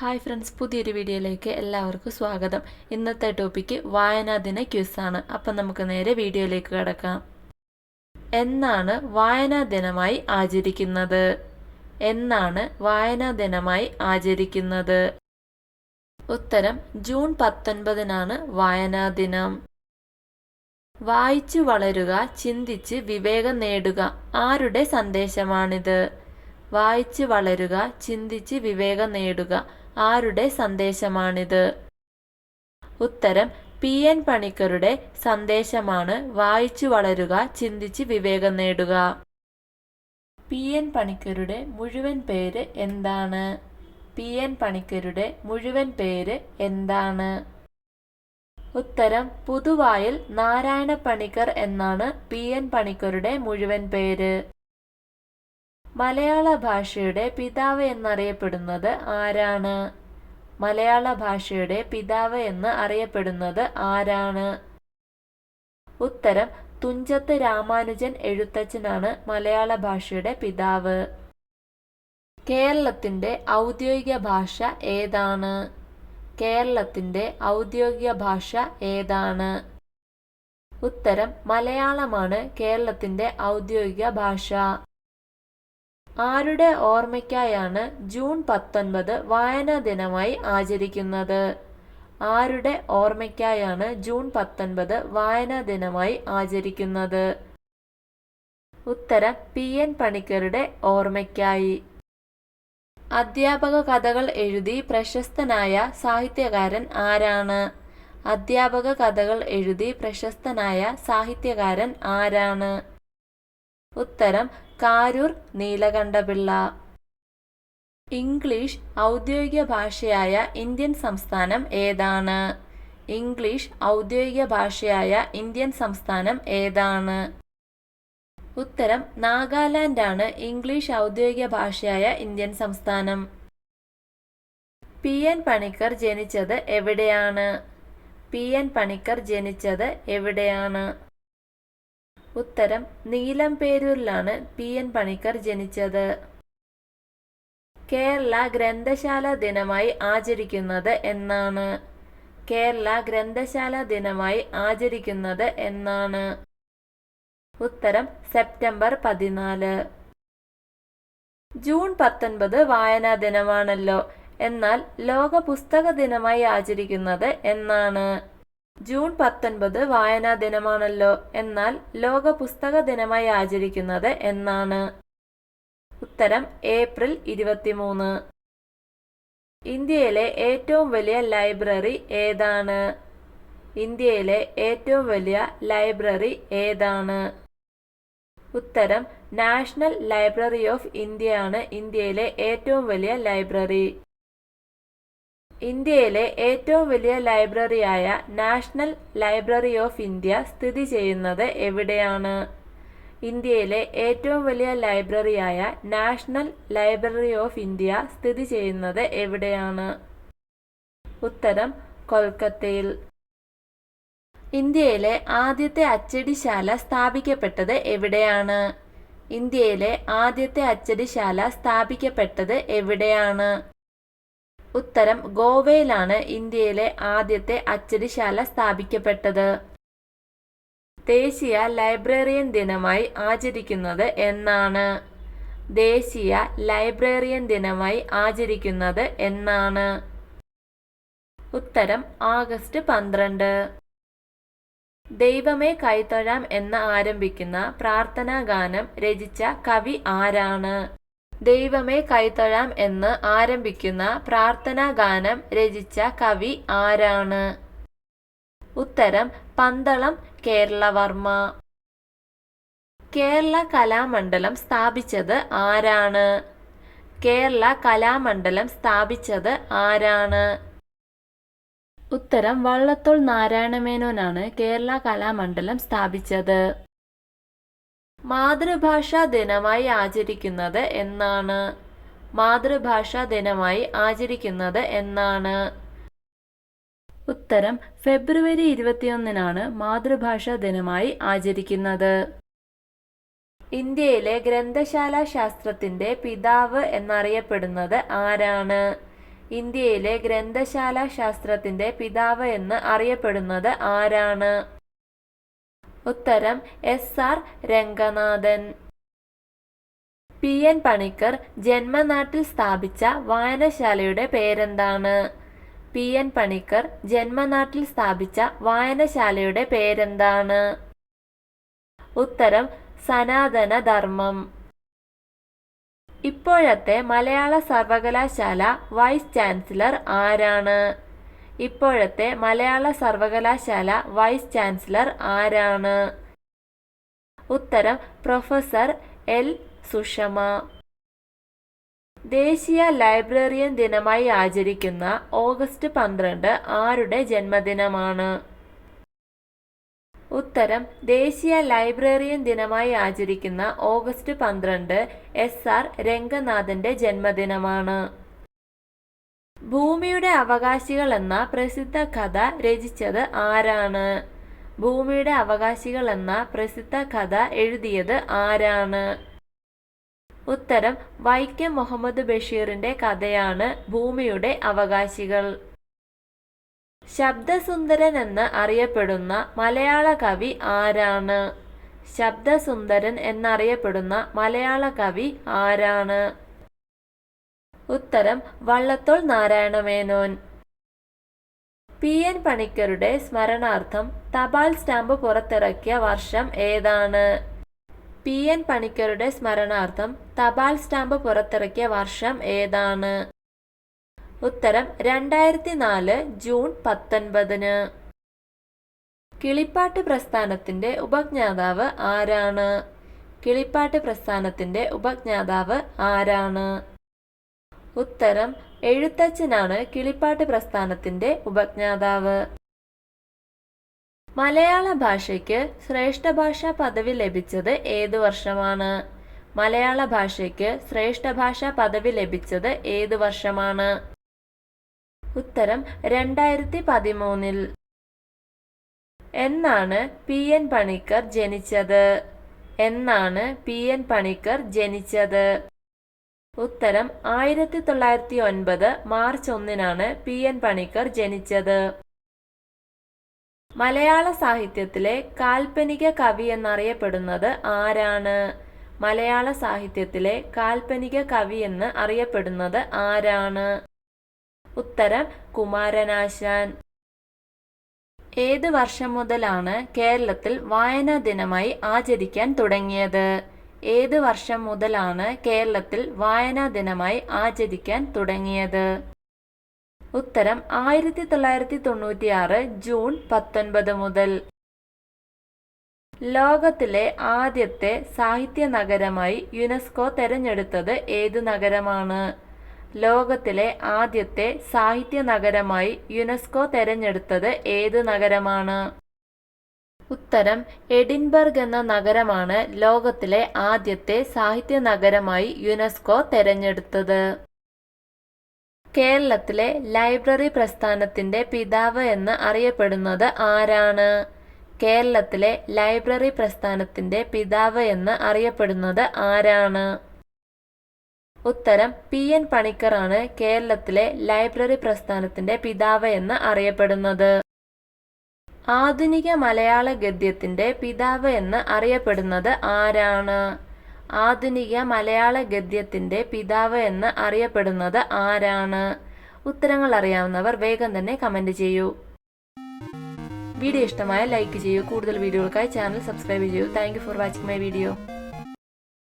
Hi friends പുതിയൊരു വീഡിയോയിലേക്ക് എല്ലാവർക്കും സ്വാഗതം. ഇന്നത്തെ ടോപ്പിക്ക് വായനാദിന ആണ്. അപ്പം നമുക്ക് നേരെ വീഡിയോയിലേക്ക് കടക്കാം. എന്നാണ് വായനാ ദിനമായി ആചരിക്കുന്നത്? എന്നാണ് വായനാ ദിനമായി ആചരിക്കുന്നത്? ഉത്തരം ജൂൺ പത്തൊൻപതിനാണ് വായനാ ദിനം. വായിച്ചു വളരുക ചിന്തിച്ച് വിവേകം നേടുക ആരുടെ സന്ദേശമാണിത്? വായിച്ചു വളരുക ചിന്തിച്ച് വിവേകം നേടുക ആരുടെ സന്ദേശമാണിത്? ഉത്തരം പി. എൻ. പണിക്കരുടെ സന്ദേശമാണ് വായിച്ചു വളരുക ചിന്തിച്ച് വിവേകം നേടുക. പി. എൻ. പണിക്കരുടെ മുഴുവൻ പേര് എന്താണ്? പി. എൻ. പണിക്കരുടെ മുഴുവൻ പേര് എന്താണ്? ഉത്തരം പുതുവായിൽ നാരായണ പണിക്കർ എന്നാണ് പി. എൻ. പണിക്കരുടെ മുഴുവൻ പേര്. മലയാള ഭാഷയുടെ പിതാവ് എന്നറിയപ്പെടുന്നത് ആരാണ്? മലയാള ഭാഷയുടെ പിതാവ് എന്ന് അറിയപ്പെടുന്നത് ആരാണ്? ഉത്തരം തുഞ്ചത്ത് രാമാനുജൻ എഴുത്തച്ഛനാണ് മലയാള ഭാഷയുടെ പിതാവ്. കേരളത്തിന്റെ ഔദ്യോഗിക ഭാഷ ഏതാണ്? കേരളത്തിന്റെ ഔദ്യോഗിക ഭാഷ ഏതാണ്? ഉത്തരം മലയാളമാണ് കേരളത്തിന്റെ ഔദ്യോഗിക ഭാഷ. ആരുടെ ഓർമ്മയ്ക്കായാണ് ജൂൺ പത്തൊൻപത് വായനാ ദിനമായി ആചരിക്കുന്നത്? ആരുടെ ഓർമ്മയ്ക്കായാണ് ജൂൺ പത്തൊൻപത് വായനാ ദിനമായി ആചരിക്കുന്നത്? ഉത്തരം പി എൻ പണിക്കരുടെ ഓർമ്മയ്ക്കായി. അധ്യാപക കഥകൾ എഴുതി പ്രശസ്തനായ സാഹിത്യകാരൻ ആരാണ്? അധ്യാപക കഥകൾ എഴുതി പ്രശസ്തനായ സാഹിത്യകാരൻ ആരാണ്? ഉത്തരം കാരൂർ നീലകണ്ഠപിള്ള. ഇംഗ്ലീഷ് ഔദ്യോഗിക ഭാഷയായ ഇന്ത്യൻ സംസ്ഥാനം ഏതാണ്? ഇംഗ്ലീഷ് ഔദ്യോഗിക ഭാഷയായ ഇന്ത്യൻ സംസ്ഥാനം ഏതാണ്? ഉത്തരം നാഗാലാൻഡ് ആണ് ഇംഗ്ലീഷ് ഔദ്യോഗിക ഭാഷയായ ഇന്ത്യൻ സംസ്ഥാനം. പി എൻ പണിക്കർ ജനിച്ചത് എവിടെയാണ്? പി എൻ പണിക്കർ ജനിച്ചത് എവിടെയാണ്? ഉത്തരം നീലംപേരൂരിലാണ് പി. എൻ. പണിക്കർ ജനിച്ചത്. കേരള ഗ്രന്ഥശാല ദിനമായി ആചരിക്കുന്നത് എന്നാണ്. കേരള ഗ്രന്ഥശാല ദിനമായി ആചരിക്കുന്നത് എന്നാണ്. ഉത്തരം സെപ്റ്റംബർ പതിനാല്. ജൂൺ പത്തൊൻപത് വായനാ ദിനമാണല്ലോ. എന്നാൽ ലോക പുസ്തക ദിനമായി ആചരിക്കുന്നത് എന്നാണ്. ജൂൺ പത്തൊൻപത് വായനാ ദിനമാണല്ലോ. എന്നാൽ ലോക പുസ്തക ദിനമായി ആചരിക്കുന്നത് എന്നാണ്. ഉത്തരം ഏപ്രിൽ ഇരുപത്തിമൂന്ന്. ഇന്ത്യയിലെ ഏറ്റവും വലിയ ലൈബ്രറി ഏതാണ്? ഇന്ത്യയിലെ ഏറ്റവും വലിയ ലൈബ്രറി ഏതാണ്? ഉത്തരം നാഷണൽ ലൈബ്രറി ഓഫ് ഇന്ത്യയാണ് ഇന്ത്യയിലെ ഏറ്റവും വലിയ ലൈബ്രറി. ഇന്ത്യയിലെ ഏറ്റവും വലിയ ലൈബ്രറിയായ നാഷണൽ ലൈബ്രറി ഓഫ് ഇന്ത്യ സ്ഥിതി ചെയ്യുന്നത് എവിടെയാണ്? ഇന്ത്യയിലെ ഏറ്റവും വലിയ ലൈബ്രറിയായ നാഷണൽ ലൈബ്രറി ഓഫ് ഇന്ത്യ സ്ഥിതി ചെയ്യുന്നത് എവിടെയാണ്? ഉത്തരം കൊൽക്കത്തയിൽ. ഇന്ത്യയിലെ ആദ്യത്തെ അച്ചടിശാല സ്ഥാപിക്കപ്പെട്ടത് എവിടെയാണ്? ഇന്ത്യയിലെ ആദ്യത്തെ അച്ചടിശാല സ്ഥാപിക്കപ്പെട്ടത് എവിടെയാണ്? ഉത്തരം ഗോവയിലാണ് ഇന്ത്യയിലെ ആദ്യത്തെ അച്ചടിശാല സ്ഥാപിക്കപ്പെട്ടത്. ദേശീയ ലൈബ്രറിയൻ ദിനമായി ആചരിക്കുന്നത് എന്നാണ്. ദേശീയ ലൈബ്രറിയൻ ദിനമായി ആചരിക്കുന്നത് എന്നാണ്. ഉത്തരം ആഗസ്റ്റ് പന്ത്രണ്ട്. ദൈവമേ കൈത്തൊഴാം എന്ന് ആരംഭിക്കുന്ന പ്രാർത്ഥനാ ഗാനം രചിച്ച കവി ആരാണ്? ദൈവമേ കൈത്തൊഴാം എന്ന് ആരംഭിക്കുന്ന പ്രാർത്ഥനാ ഗാനം രചിച്ച കവി ആരാണ്? ഉത്തരം പന്തളം കേരളവർമ്മ. കേരള കലാമണ്ഡലം സ്ഥാപിച്ചത് ആരാണ്? കേരള കലാമണ്ഡലം സ്ഥാപിച്ചത് ആരാണ്? ഉത്തരം വള്ളത്തോൾ നാരായണമേനോനാണ് കേരള കലാമണ്ഡലം സ്ഥാപിച്ചത്. മാതൃഭാഷാ ദിനമായി ആചരിക്കുന്നത് എന്നാണ്. മാതൃഭാഷാ ദിനമായി ആചരിക്കുന്നത് എന്നാണ്. ഉത്തരം ഫെബ്രുവരി ഇരുപത്തിയൊന്നിനാണ് മാതൃഭാഷാ ദിനമായി ആചരിക്കുന്നത്. ഇന്ത്യയിലെ ഗ്രന്ഥശാല ശാസ്ത്രത്തിന്റെ പിതാവ് എന്നറിയപ്പെടുന്നത് ആരാണ്? ഇന്ത്യയിലെ ഗ്രന്ഥശാല ശാസ്ത്രത്തിന്റെ പിതാവ് എന്ന് അറിയപ്പെടുന്നത് ആരാണ്? ഉത്തരം S R Ranganathan. P N Panicker ജന്മനാട്ടിൽ സ്ഥാപിച്ച വായനശാലയുടെ പേരെന്താണ്? പി എൻ പണിക്കർ ജന്മനാട്ടിൽ സ്ഥാപിച്ച വായനശാലയുടെ പേരെന്താണ്? ഉത്തരം സനാതന ധർമ്മം ഇപ്പോഴത്തെ മലയാള സർവകലാശാല വൈസ് ചാൻസലർ ആരാണ്? ഇപ്പോഴത്തെ മലയാള സർവകലാശാല വൈസ് ചാൻസലർ ആരാണ്? ഉത്തരം പ്രൊഫസർ എൽ. സുഷമ. ദേശീയ ലൈബ്രറിയൻ ദിനമായി ആചരിക്കുന്ന ഓഗസ്റ്റ് പന്ത്രണ്ട് ആരുടെ ജന്മദിനമാണ്? ഉത്തരം ദേശീയ ലൈബ്രറിയൻ ദിനമായി ആചരിക്കുന്ന ഓഗസ്റ്റ് പന്ത്രണ്ട് എസ്. ആർ. രംഗനാഥന്റെ ജന്മദിനമാണ്. ഭൂമിയുടെ അവകാശികൾ എന്ന പ്രസിദ്ധ കഥ രചിച്ചത് ആരാണ്? ഭൂമിയുടെ അവകാശികൾ എന്ന പ്രസിദ്ധ കഥ എഴുതിയത് ആരാണ്? ഉത്തരം വൈക്കം മുഹമ്മദ് ബഷീറിന്റെ കഥയാണ് ഭൂമിയുടെ അവകാശികൾ. ശബ്ദസുന്ദരൻ എന്ന് അറിയപ്പെടുന്ന മലയാള കവി ആരാണ്? ശബ്ദസുന്ദരൻ എന്നറിയപ്പെടുന്ന മലയാള കവി ആരാണ്? ഉത്തരം വള്ളത്തോൾ നാരായണമേനോൻ. പി. എൻ. പണിക്കരുടെ സ്മരണാർത്ഥം തപാൽ സ്റ്റാമ്പ് പുറത്തിറക്കിയ വർഷം ഏതാണ്? പി. എൻ. പണിക്കരുടെ സ്മരണാർത്ഥം തപാൽ സ്റ്റാമ്പ് പുറത്തിറക്കിയ വർഷം ഏതാണ്? ഉത്തരം രണ്ടായിരത്തി നാല് ജൂൺ പത്തൊൻപതിന്. കിളിപ്പാട്ട് പ്രസ്ഥാനത്തിന്റെ ഉപജ്ഞാതാവ് ആരാണ്? കിളിപ്പാട്ട് പ്രസ്ഥാനത്തിന്റെ ഉപജ്ഞാതാവ് ആരാണ്? ഉത്തരം എഴുത്തച്ഛനാണ് കിളിപ്പാട്ട് പ്രസ്ഥാനത്തിന്റെ ഉപജ്ഞാതാവ്. മലയാള ഭാഷയ്ക്ക് ശ്രേഷ്ഠ ഭാഷാ പദവി ലഭിച്ചത് ഏതു വർഷമാണ്? മലയാള ഭാഷയ്ക്ക് ശ്രേഷ്ഠ ഭാഷാ പദവി ലഭിച്ചത് ഏതു വർഷമാണ്? ഉത്തരം രണ്ടായിരത്തി പതിമൂന്നിൽ എന്നാണ് പി എൻ പണിക്കർ ജനിച്ചത്? എന്നാണ് പി എൻ പണിക്കർ ജനിച്ചത്? ഉത്തരം ആയിരത്തി തൊള്ളായിരത്തി ഒൻപത് മാർച്ച് ഒന്നിനാണ് പി എൻ പണിക്കർ ജനിച്ചത്. മലയാള സാഹിത്യത്തിലെ കാൽപ്പനിക കവി എന്നറിയപ്പെടുന്നത് ആരാണ്? മലയാള സാഹിത്യത്തിലെ കാൽപ്പനിക കവി എന്ന് അറിയപ്പെടുന്നത് ആരാണ്? ഉത്തരം കുമാരനാശാൻ. ഏത് വർഷം മുതലാണ് കേരളത്തിൽ വായനാ ദിനമായി ആചരിക്കാൻ തുടങ്ങിയത്? ഏത് വർഷം മുതലാണ് കേരളത്തിൽ വായനാ ദിനമായി ആചരിക്കാൻ തുടങ്ങിയത്? ഉത്തരം ആയിരത്തി തൊള്ളായിരത്തി തൊണ്ണൂറ്റിയാറ് ജൂൺ പത്തൊൻപത് മുതൽ. ലോകത്തിലെ ആദ്യത്തെ സാഹിത്യ നഗരമായി യുനെസ്കോ തെരഞ്ഞെടുത്തത് ഏത് നഗരമാണ്? ലോകത്തിലെ ആദ്യത്തെ സാഹിത്യ നഗരമായി യുനെസ്കോ തെരഞ്ഞെടുത്തത് ഏത് നഗരമാണ്? ഉത്തരം എഡിൻബർഗ് എന്ന നഗരമാണ് ലോകത്തിലെ ആദ്യത്തെ സാഹിത്യ നഗരമായി യുനെസ്കോ തെരഞ്ഞെടുത്തത്. കേരളത്തിലെ ലൈബ്രറി പ്രസ്ഥാനത്തിന്റെ പിതാവ് എന്ന് അറിയപ്പെടുന്നത് ആരാണ്? കേരളത്തിലെ ലൈബ്രറി പ്രസ്ഥാനത്തിന്റെ പിതാവ് എന്ന് അറിയപ്പെടുന്നത് ആരാണ്? ഉത്തരം പി എൻ പണിക്കറാണ് കേരളത്തിലെ ലൈബ്രറി പ്രസ്ഥാനത്തിന്റെ പിതാവ് എന്ന് അറിയപ്പെടുന്നത്. ആധുനിക മലയാള ഗദ്യത്തിന്റെ പിതാവ് എന്ന് അറിയപ്പെടുന്നത് ആരാണ്? ആധുനിക മലയാള ഗദ്യത്തിന്റെ പിതാവ് എന്ന് അറിയപ്പെടുന്നത് ആരാണ്? ഉത്തരങ്ങൾ അറിയാവുന്നവർ വേഗം തന്നെ കമന്റ് ചെയ്യൂ. വീഡിയോ ഇഷ്ടമായ ലൈക്ക് ചെയ്യൂ. കൂടുതൽ വീഡിയോകൾക്കായി ചാനൽ സബ്സ്ക്രൈബ് ചെയ്യൂ. Thank for watching my video.